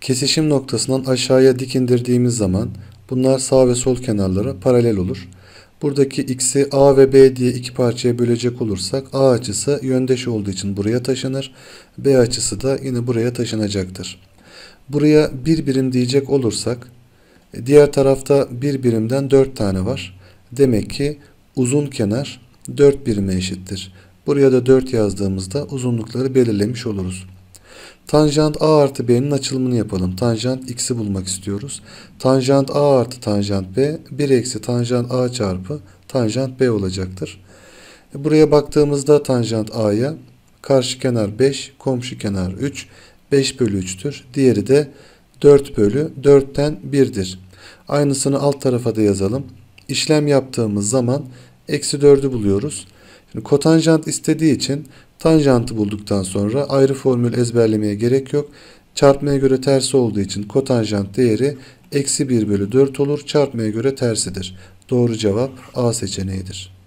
Kesişim noktasından aşağıya dik indirdiğimiz zaman bunlar sağ ve sol kenarlara paralel olur. Buradaki x'i a ve b diye iki parçaya bölecek olursak a açısı yöndeş olduğu için buraya taşınır. B açısı da yine buraya taşınacaktır. Buraya bir birim diyecek olursak diğer tarafta bir birimden 4 tane var. Demek ki uzun kenar 4 birime eşittir. Buraya da 4 yazdığımızda uzunlukları belirlemiş oluruz. Tanjant a artı b'nin açılımını yapalım. Tanjant x'i bulmak istiyoruz. Tanjant a artı tanjant b 1 eksi tanjant a çarpı tanjant b olacaktır. E, buraya baktığımızda tanjant a'ya karşı kenar 5, komşu kenar 3, 5 bölü 3'tür. Diğeri de 4 bölü 4'ten 1'dir. Aynısını alt tarafa da yazalım. İşlem yaptığımız zaman eksi 4'ü buluyoruz. Şimdi kotanjant istediği için tanjantı bulduktan sonra ayrı formül ezberlemeye gerek yok. Çarpmaya göre tersi olduğu için kotanjant değeri eksi 1 bölü 4 olur. Çarpmaya göre tersidir. Doğru cevap A seçeneğidir.